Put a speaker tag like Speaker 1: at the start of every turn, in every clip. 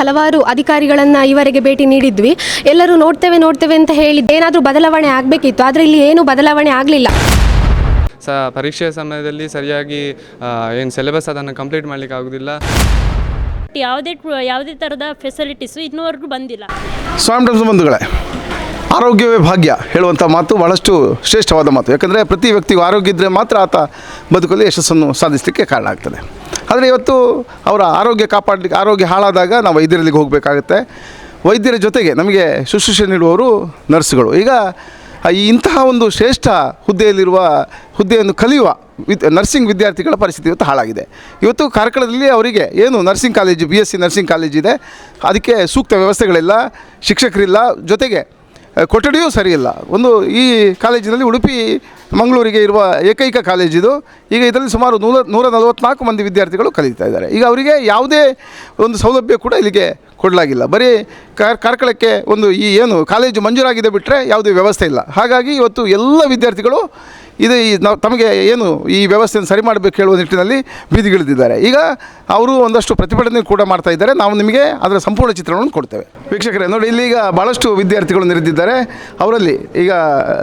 Speaker 1: ಹಲವಾರು ಅಧಿಕಾರಿಗಳನ್ನ ಈವರೆಗೆ ಭೇಟಿ ನೀಡಿದ್ವಿ. ಎಲ್ಲರೂ ನೋಡ್ತೇವೆ ನೋಡ್ತೇವೆ ಅಂತ ಹೇಳಿದ್ದು ಏನಾದರೂ ಬದಲಾವಣೆ ಆಗಬೇಕಿತ್ತು. ಆದರೆ ಇಲ್ಲಿ ಏನು ಬದಲಾವಣೆ ಆಗಲಿಲ್ಲ.
Speaker 2: ಸ ಪರೀಕ್ಷೆಯ ಸಮಯದಲ್ಲಿ ಸರಿಯಾಗಿ ಏನು ಸಿಲೆಬಸ್ ಅದನ್ನು ಕಂಪ್ಲೀಟ್ ಮಾಡಲಿಕ್ಕೆ ಆಗೋದಿಲ್ಲ.
Speaker 3: ಯಾವುದೇ ಯಾವುದೇ ಥರದ ಫೆಸಿಲಿಟೀಸು ಇನ್ನೂವರೆಗೂ ಬಂದಿಲ್ಲ.
Speaker 4: ಸ್ವಾಮಿ ಬಂಧುಗಳೇ. ಆರೋಗ್ಯವೇ ಭಾಗ್ಯ ಹೇಳುವಂಥ ಮಾತು ಭಾಳಷ್ಟು ಶ್ರೇಷ್ಠವಾದ ಮಾತು. ಯಾಕಂದರೆ ಪ್ರತಿ ವ್ಯಕ್ತಿಗೂ ಆರೋಗ್ಯ ಇದ್ದರೆ ಮಾತ್ರ ಆತ ಬದುಕಲ್ಲಿ ಯಶಸ್ಸನ್ನು ಸಾಧಿಸಲಿಕ್ಕೆ ಕಾರಣ ಆಗ್ತದೆ. ಆದರೆ ಇವತ್ತು ಅವರ ಆರೋಗ್ಯ ಕಾಪಾಡಲಿಕ್ಕೆ, ಆರೋಗ್ಯ ಹಾಳಾದಾಗ ನಾವು ವೈದ್ಯರಲ್ಲಿಗೆ ಹೋಗಬೇಕಾಗುತ್ತೆ. ವೈದ್ಯರ ಜೊತೆಗೆ ನಮಗೆ ಶುಶ್ರೂಷೆ ನೀಡುವವರು ನರ್ಸ್ಗಳು. ಈಗ ಈ ಇಂತಹ ಒಂದು ಶ್ರೇಷ್ಠ ಹುದ್ದೆಯಲ್ಲಿರುವ, ಹುದ್ದೆಯನ್ನು ಕಲಿಯುವ ವಿದ್, ನರ್ಸಿಂಗ್ ವಿದ್ಯಾರ್ಥಿಗಳ ಪರಿಸ್ಥಿತಿ ಇವತ್ತು ಹಾಳಾಗಿದೆ. ಇವತ್ತು ಕಾರ್ಕಳದಲ್ಲಿ ಅವರಿಗೆ ಏನು nursing college, B S C nursing college ಇದೆ. ಅದಕ್ಕೆ ಸೂಕ್ತ ವ್ಯವಸ್ಥೆಗಳಿಲ್ಲ, ಶಿಕ್ಷಕರಿಲ್ಲ. ಜೊತೆಗೆ ಕೊಠಡಿಯೂ ಸರಿಯಿಲ್ಲ. ಒಂದು ಈ ಕಾಲೇಜಿನಲ್ಲಿ ಉಡುಪಿ, ಮಂಗಳೂರಿಗೆ ಇರುವ ಏಕೈಕ ಕಾಲೇಜಿದು ಈಗ ಇದರಲ್ಲಿ ಸುಮಾರು ನೂರ ನೂರ ನಲವತ್ತ್ನಾಲ್ಕು ಮಂದಿ ವಿದ್ಯಾರ್ಥಿಗಳು ಕಲಿತಾ ಇದ್ದಾರೆ. ಈಗ ಅವರಿಗೆ ಯಾವುದೇ ಒಂದು ಸೌಲಭ್ಯ ಕೂಡ ಇಲ್ಲಿಗೆ ಕೊಡಲಾಗಿಲ್ಲ. ಬರೀ ಕಾರ್, ಕಾರ್ಕಳಕ್ಕೆ ಒಂದು ಈ ಏನು ಕಾಲೇಜು ಮಂಜೂರಾಗಿದೆ ಬಿಟ್ಟರೆ ಯಾವುದೇ ವ್ಯವಸ್ಥೆ ಇಲ್ಲ. ಹಾಗಾಗಿ ಇವತ್ತು ಎಲ್ಲ ವಿದ್ಯಾರ್ಥಿಗಳು ಇದು ಈ ನಾವು ತಮಗೆ ಏನು ಈ ವ್ಯವಸ್ಥೆಯನ್ನು ಸರಿ ಮಾಡಬೇಕು ಹೇಳುವ ನಿಟ್ಟಿನಲ್ಲಿ ಬೀದಿಗಿಳಿದಿದ್ದಾರೆ. ಈಗ ಅವರು ಒಂದಷ್ಟು ಪ್ರತಿಭಟನೆ ಕೂಡ ಮಾಡ್ತಾ ಇದ್ದಾರೆ. ನಾವು ನಿಮಗೆ ಅದರ ಸಂಪೂರ್ಣ ಚಿತ್ರಣವನ್ನು ಕೊಡ್ತೇವೆ. ವೀಕ್ಷಕರೇ, ನೋಡಿ, ಇಲ್ಲಿ ಈಗ ಭಾಳಷ್ಟು ವಿದ್ಯಾರ್ಥಿಗಳು ನೆರೆದಿದ್ದಾರೆ. ಅವರಲ್ಲಿ ಈಗ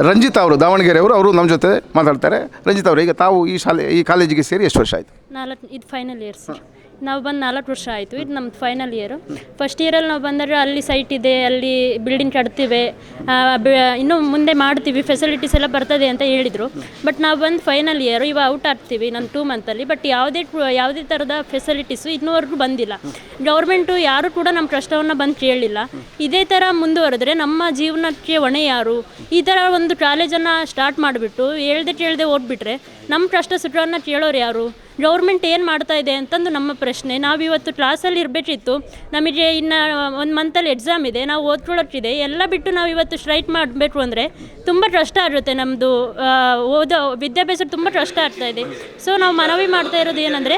Speaker 4: ರಂಜಿತಾ ಅವರು, ದಾವಣಗೆರೆ ಅವರು ಅವರು ನಮ್ಮ ಜೊತೆ ಮಾತಾಡ್ತಾರೆ. ರಂಜಿತ್ ಅವರು, ಈಗ ತಾವು ಈ ಶಾಲೆ, ಈ ಕಾಲೇಜಿಗೆ ಸೇರಿ ಎಷ್ಟು ವರ್ಷ ಆಯಿತು?
Speaker 3: ನಾಲ್ಕು, ಇದು ಫೈನಲ್ ಇಯರ್ ಸರ್ ನಾವು ಬಂದು ನಾಲ್ಕು ವರ್ಷ ಆಯಿತು, ಇದು ನಮ್ಮದು ಫೈನಲ್ ಇಯರು ಫಸ್ಟ್ ಇಯರಲ್ಲಿ ನಾವು ಬಂದರೆ ಅಲ್ಲಿ ಸೈಟ್ ಇದೆ, ಅಲ್ಲಿ ಬಿಲ್ಡಿಂಗ್ ಕಟ್ತೀವಿ ಇನ್ನೂ ಮುಂದೆ ಮಾಡ್ತೀವಿ ಫೆಸಿಲಿಟೀಸ್ ಎಲ್ಲ ಬರ್ತದೆ ಅಂತ ಹೇಳಿದರು. ಬಟ್ ನಾವು ಬಂದು ಫೈನಲ್ ಇಯರು ಇವಾಗ ಔಟ್ ಆಗ್ತೀವಿ ನನ್ನ ಟೂ ಮಂತಲ್ಲಿ ಬಟ್ ಯಾವುದೇ ಯಾವುದೇ ಥರದ ಫೆಸಿಲಿಟೀಸು ಇನ್ನೂವರೆಗೂ ಬಂದಿಲ್ಲ. ಗೌರ್ಮೆಂಟು ಯಾರು ಕೂಡ ನಮ್ಮ ಕಷ್ಟವನ್ನು ಬಂದು ಕೇಳಿಲ್ಲ. ಇದೇ ಥರ ಮುಂದುವರೆದ್ರೆ ನಮ್ಮ ಜೀವನಕ್ಕೆ ಹೊಣೆ ಯಾರು? ಈ ಥರ ಒಂದು ಕಾಲೇಜನ್ನು ಸ್ಟಾರ್ಟ್ ಮಾಡಿಬಿಟ್ಟು, ಹೇಳ್ದೆ ಕೇಳದೆ ಓದ್ಬಿಟ್ರೆ, ನಮ್ಮ ಕಷ್ಟ ಸುಟ್ಟವನ್ನು ಕೇಳೋರು ಯಾರು? ಗೌರ್ಮೆಂಟ್ ಏನು ಮಾಡ್ತಾ ಇದೆ ಅಂತಂದು ನಮ್ಮ ಪ್ರಶ್ನೆ. ನಾವು ಇವತ್ತು ಕ್ಲಾಸಲ್ಲಿ ಇರಬೇಕಿತ್ತು. ನಮಗೆ ಇನ್ನು ಒಂದು ಮಂತಲ್ಲಿ ಎಕ್ಸಾಮ್ ಇದೆ. ನಾವು ಓದ್ಕೊಳ್ಳೋಕ್ಕಿದೆ ಎಲ್ಲ ಬಿಟ್ಟು ನಾವು ಇವತ್ತು ಸ್ಟ್ರೈಟ್ ಮಾಡಬೇಕು ಅಂದರೆ ತುಂಬ ಕಷ್ಟ ಆಗುತ್ತೆ ನಮ್ಮದು ಓದೋ ವಿದ್ಯಾಭ್ಯಾಸ ತುಂಬ ಕಷ್ಟ ಆಗ್ತಾ ಇದೆ. ಸೊ ನಾವು ಮನವಿ ಮಾಡ್ತಾ ಇರೋದು ಏನಂದರೆ,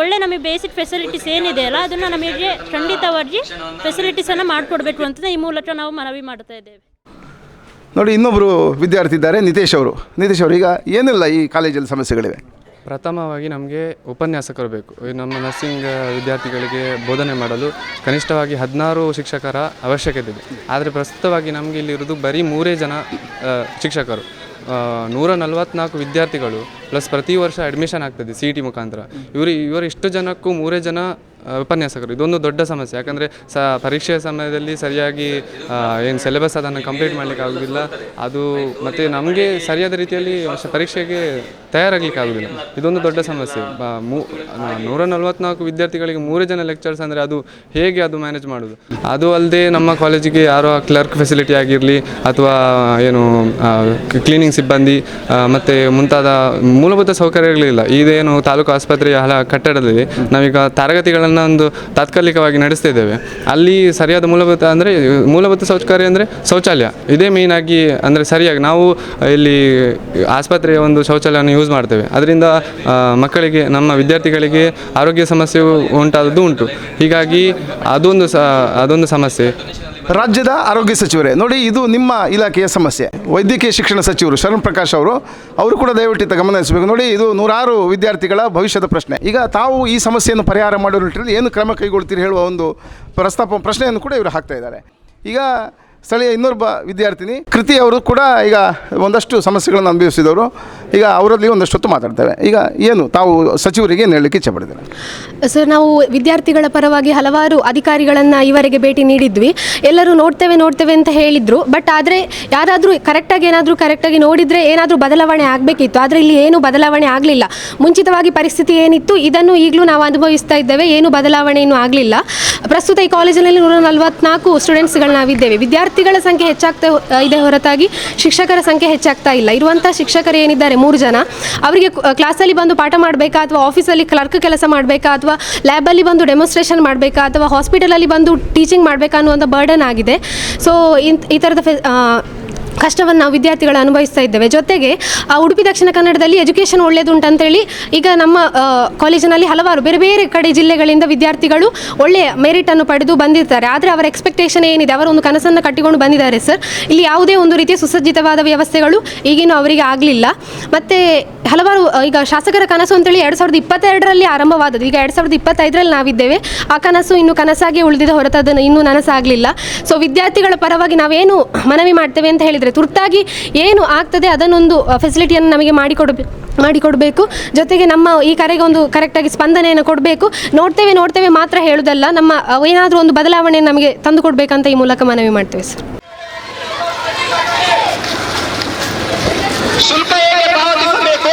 Speaker 3: ಒಳ್ಳೆ ನಮಗೆ ಬೇಸಿಕ್ ಫೆಸಿಲಿಟೀಸ್ ಏನಿದೆ ಅಲ್ಲ, ಅದನ್ನು ನಮಗೆ ಖಂಡಿತವಾಗಿ ಫೆಸಿಲಿಟೀಸನ್ನು ಮಾಡಿಕೊಡ್ಬೇಕು ಅಂತ ಈ ಮೂಲಕ ನಾವು ಮನವಿ ಮಾಡ್ತಾ ಇದ್ದೇವೆ.
Speaker 4: ನೋಡಿ ಇನ್ನೊಬ್ಬರು ವಿದ್ಯಾರ್ಥಿ ಇದ್ದಾರೆ, ನಿತೇಶ್ ಅವರು. ನಿತೇಶ್ ಅವರು, ಈಗ ಏನಿಲ್ಲ ಈ ಕಾಲೇಜಲ್ಲಿ ಸಮಸ್ಯೆಗಳಿವೆ.
Speaker 2: ಪ್ರಥಮವಾಗಿ ನಮಗೆ ಉಪನ್ಯಾಸಕರು ಬೇಕು. ನಮ್ಮ ನರ್ಸಿಂಗ್ ವಿದ್ಯಾರ್ಥಿಗಳಿಗೆ ಬೋಧನೆ ಮಾಡಲು ಕನಿಷ್ಠವಾಗಿ ಹದಿನಾರು ಶಿಕ್ಷಕರ ಅವಶ್ಯಕತೆ ಇದೆ. ಆದರೆ ಪ್ರಸ್ತುತವಾಗಿ ನಮಗೆ ಇಲ್ಲಿರುವುದು ಬರೀ ಮೂರೇ ಜನ ಶಿಕ್ಷಕರು. ನೂರ ನಲವತ್ನಾಲ್ಕು ವಿದ್ಯಾರ್ಥಿಗಳು, ಪ್ಲಸ್ ಪ್ರತಿ ವರ್ಷ ಅಡ್ಮಿಷನ್ ಆಗ್ತದೆ ಸಿ ಇ ಟಿ ಮುಖಾಂತರ. ಇವರು ಇವರು ಇಷ್ಟು ಜನಕ್ಕೂ ಮೂರೇ ಜನ ಉಪನ್ಯಾಸಕರು. ಇದೊಂದು ದೊಡ್ಡ ಸಮಸ್ಯೆ. ಯಾಕಂದರೆ ಸ, ಪರೀಕ್ಷೆಯ ಸಮಯದಲ್ಲಿ ಸರಿಯಾಗಿ ಏನು ಸಿಲೆಬಸ್ ಅದನ್ನು ಕಂಪ್ಲೀಟ್ ಮಾಡಲಿಕ್ಕೆ ಆಗೋದಿಲ್ಲ. ಅದು ಮತ್ತು ನಮಗೆ ಸರಿಯಾದ ರೀತಿಯಲ್ಲಿ ಪರೀಕ್ಷೆಗೆ ತಯಾರಾಗಲಿಕ್ಕೆ ಆಗೋದಿಲ್ಲ. ಇದೊಂದು ದೊಡ್ಡ ಸಮಸ್ಯೆ. ಮೂ- ನೂರ ನಲವತ್ನಾಲ್ಕು ವಿದ್ಯಾರ್ಥಿಗಳಿಗೆ ಮೂರೇ ಜನ ಲೆಕ್ಚರ್ಸ್ ಅಂದರೆ ಅದು ಹೇಗೆ ಅದು ಮ್ಯಾನೇಜ್ ಮಾಡೋದು? ಅದು ಅಲ್ಲದೆ ನಮ್ಮ ಕಾಲೇಜಿಗೆ ಯಾರೋ ಕ್ಲರ್ಕ್ ಫೆಸಿಲಿಟಿ ಆಗಿರಲಿ ಅಥವಾ, ಏನು ಕ್ಲೀನಿಂಗ್ ಸಿಬ್ಬಂದಿ ಮತ್ತು ಮುಂತಾದ ಮೂಲಭೂತ ಸೌಕರ್ಯಗಳಿಲ್ಲ. ಇದೇನು ತಾಲೂಕು ಆಸ್ಪತ್ರೆಯ ಹಲ, ಕಟ್ಟಡದಲ್ಲಿ ನಾವೀಗ ತರಗತಿಗಳನ್ನು ಒಂದು ತಾತ್ಕಾಲಿಕವಾಗಿ ನಡೆಸ್ತಾ ಇದ್ದೇವೆ ಅಲ್ಲಿ ಸರಿಯಾದ ಮೂಲಭೂತ ಅಂದರೆ, ಮೂಲಭೂತ ಸೌಕರ್ಯ ಅಂದರೆ ಶೌಚಾಲಯ. ಇದೇ ಆಗಿ ಅಂದರೆ ಸರಿಯಾಗಿ ನಾವು ಇಲ್ಲಿ ಆಸ್ಪತ್ರೆಯ ಒಂದು ಶೌಚಾಲಯವನ್ನು ಯೂಸ್ ಮಾಡ್ತೇವೆ. ಅದರಿಂದ ಮಕ್ಕಳಿಗೆ, ನಮ್ಮ ವಿದ್ಯಾರ್ಥಿಗಳಿಗೆ ಆರೋಗ್ಯ ಸಮಸ್ಯೆ ಉಂಟಾದದ್ದು ಉಂಟು. ಹೀಗಾಗಿ ಅದೊಂದು ಸ, ಅದೊಂದು ಸಮಸ್ಯೆ.
Speaker 4: ರಾಜ್ಯದ ಆರೋಗ್ಯ ಸಚಿವರೇ, ನೋಡಿ ಇದು ನಿಮ್ಮ ಇಲಾಖೆಯ ಸಮಸ್ಯೆ. ವೈದ್ಯಕೀಯ ಶಿಕ್ಷಣ ಸಚಿವರು ಶರಣ್ ಪ್ರಕಾಶ್ ಅವರು ಅವರು ಕೂಡ ದಯವಿಟ್ಟು ಗಮನ ಹರಿಸಬೇಕು. ನೋಡಿ, ಇದು ನೂರಾರು ವಿದ್ಯಾರ್ಥಿಗಳ ಭವಿಷ್ಯದ ಪ್ರಶ್ನೆ. ಈಗ ತಾವು ಈ ಸಮಸ್ಯೆಯನ್ನು ಪರಿಹಾರ ಮಾಡುವ ನಿಟ್ಟಿನಲ್ಲಿ ಏನು ಕ್ರಮ ಕೈಗೊಳ್ತೀರಿ ಹೇಳುವ ಒಂದು ಪ್ರಸ್ತಾಪ, ಪ್ರಶ್ನೆಯನ್ನು ಕೂಡ ಇವರು ಹಾಕ್ತಾ ಇದ್ದಾರೆ. ಈಗ ಸ್ಥಳೀಯ ಇನ್ನೊಬ್ಬ ವಿದ್ಯಾರ್ಥಿನಿ ಕೃತಿ ಅವರು ಕೂಡ ಈಗ ಒಂದಷ್ಟು ಸಮಸ್ಯೆಗಳನ್ನು ಅನುಭವಿಸಿದವರು. ಈಗ ಅವರಲ್ಲಿ ಒಂದಷ್ಟು ಹೊತ್ತು ಮಾತಾಡ್ತೇವೆ. ಈಗ ಏನು ತಾವು ಸಚಿವರಿಗೆ ಏನು ಹೇಳಲಿಕ್ಕೆ ಇಚ್ಛೆ ಪಡ್ತೇನೆ
Speaker 1: ಸರ್, ನಾವು ವಿದ್ಯಾರ್ಥಿಗಳ ಪರವಾಗಿ ಹಲವಾರು ಅಧಿಕಾರಿಗಳನ್ನು ಈವರೆಗೆ ಭೇಟಿ ನೀಡಿದ್ವಿ. ಎಲ್ಲರೂ ನೋಡ್ತೇವೆ ನೋಡ್ತೇವೆ ಅಂತ ಹೇಳಿದರು. ಬಟ್ ಆದರೆ ಯಾರಾದರೂ ಕರೆಕ್ಟಾಗಿ ಏನಾದರೂ ಕರೆಕ್ಟಾಗಿ ನೋಡಿದರೆ ಏನಾದರೂ ಬದಲಾವಣೆ ಆಗಬೇಕಿತ್ತು. ಆದರೆ ಇಲ್ಲಿ ಏನು ಬದಲಾವಣೆ ಆಗಲಿಲ್ಲ. ಮುಂಚಿತವಾಗಿ ಪರಿಸ್ಥಿತಿ ಏನಿತ್ತು, ಇದನ್ನು ಈಗಲೂ ನಾವು ಅನುಭವಿಸ್ತಾ ಇದ್ದೇವೆ. ಏನು ಬದಲಾವಣೆಯೂ ಆಗಲಿಲ್ಲ. ಪ್ರಸ್ತುತ ಈ ಕಾಲೇಜಿನಲ್ಲಿ ನೂರ ನಲವತ್ನಾಲ್ಕು ಸ್ಟೂಡೆಂಟ್ಸ್ಗಳು ನಾವಿದ್ದೇವೆ. ವಿದ್ಯಾರ್ಥಿಗಳ ಸಂಖ್ಯೆ ಹೆಚ್ಚಾಗ್ತಾ ಇದೆ ಹೊರತಾಗಿ ಶಿಕ್ಷಕರ ಸಂಖ್ಯೆ ಹೆಚ್ಚಾಗ್ತಾ ಇಲ್ಲ. ಇರುವಂಥ ಶಿಕ್ಷಕರು ಏನಿದ್ದಾರೆ? ಮೂರು ಜನ. ಅವರಿಗೆ ಕ್ಲಾಸಲ್ಲಿ ಬಂದು ಪಾಠ ಮಾಡಬೇಕಾ ಅಥವಾ ಆಫೀಸಲ್ಲಿ ಕ್ಲರ್ಕ್ ಕೆಲಸ ಮಾಡಬೇಕಾ ಅಥವಾ ಲ್ಯಾಬಲ್ಲಿ ಬಂದು ಡೆಮೋಸ್ಟ್ರೇಷನ್ ಮಾಡಬೇಕಾ ಅಥವಾ ಹಾಸ್ಪಿಟಲಲ್ಲಿ ಬಂದು ಟೀಚಿಂಗ್ ಮಾಡಬೇಕಾ ಅನ್ನುವಂಥ ಬರ್ಡನ್ ಆಗಿದೆ. ಸೊ ಈ ಥರದ ಫೆ ಕಷ್ಟವನ್ನು ನಾವು ವಿದ್ಯಾರ್ಥಿಗಳು ಅನುಭವಿಸ್ತಾ ಇದ್ದೇವೆ. ಜೊತೆಗೆ ಆ, ಉಡುಪಿ ದಕ್ಷಿಣ ಕನ್ನಡದಲ್ಲಿ ಎಜುಕೇಷನ್ ಒಳ್ಳೆಯದುಂಟು ಅಂತೇಳಿ ಈಗ ನಮ್ಮ ಕಾಲೇಜಿನಲ್ಲಿ ಹಲವಾರು ಬೇರೆ ಬೇರೆ ಕಡೆ ಜಿಲ್ಲೆಗಳಿಂದ ವಿದ್ಯಾರ್ಥಿಗಳು ಒಳ್ಳೆಯ ಮೆರಿಟನ್ನು ಪಡೆದು ಬಂದಿರ್ತಾರೆ. ಆದರೆ ಅವರ ಎಕ್ಸ್ಪೆಕ್ಟೇಷನ್ ಏನಿದೆ? ಅವರ ಒಂದು ಕನಸನ್ನು ಕಟ್ಟಿಕೊಂಡು ಬಂದಿದ್ದಾರೆ ಸರ್ ಇಲ್ಲಿ ಯಾವುದೇ ಒಂದು ರೀತಿಯ ಸುಸಜ್ಜಿತವಾದ ವ್ಯವಸ್ಥೆಗಳು ಈಗಿನೂ ಅವರಿಗೆ ಆಗಲಿಲ್ಲ. ಮತ್ತು ಹಲವಾರು ಈಗ ಶಾಸಕರ ಕನಸು ಅಂತೇಳಿ ಎರಡು ಸಾವಿರದ ಇಪ್ಪತ್ತೆರಡರಲ್ಲಿ ಆರಂಭವಾದದ್ದು. ಈಗ ಎರಡು ಸಾವಿರದ ಇಪ್ಪತ್ತೈದರಲ್ಲಿ ನಾವಿದ್ದೇವೆ. ಆ ಕನಸು ಇನ್ನು ಕನಸಾಗಿ ಉಳಿದಿದೆ ಹೊರತು ಅದನ್ನು ಇನ್ನೂ ನನಸಾಗಲಿಲ್ಲ. ಸೊ ವಿದ್ಯಾರ್ಥಿಗಳ ಪರವಾಗಿ ನಾವೇನು ಮನವಿ ಮಾಡ್ತೇವೆ ಅಂತ ಹೇಳಿದರೆ ತುರ್ತಾಗಿ ಏನು ಆಗ್ತದೆ ಅದನ್ನೊಂದು ಫೆಸಿಲಿಟಿಯನ್ನು ನಮಗೆ ಮಾಡಿಕೊಡ್ಬೇಕು ಮಾಡಿಕೊಡಬೇಕು. ಜೊತೆಗೆ ನಮ್ಮ ಈ ಕರೆಗೆ ಒಂದು ಕರೆಕ್ಟಾಗಿ ಸ್ಪಂದನೆಯನ್ನು ಕೊಡಬೇಕು. ನೋಡ್ತೇವೆ ನೋಡ್ತೇವೆ ಮಾತ್ರ ಹೇಳುವುದಲ್ಲ ನಮ್ಮ ಏನಾದರೂ ಒಂದು ಬದಲಾವಣೆ ನಮಗೆ ತಂದು ಕೊಡಬೇಕಂತ ಈ ಮೂಲಕ ಮನವಿ ಮಾಡ್ತೇವೆ, ಸರ್.
Speaker 5: ಶುಲ್ಕ ಹೇಗೆ ಪಾವತಿಸಬೇಕು?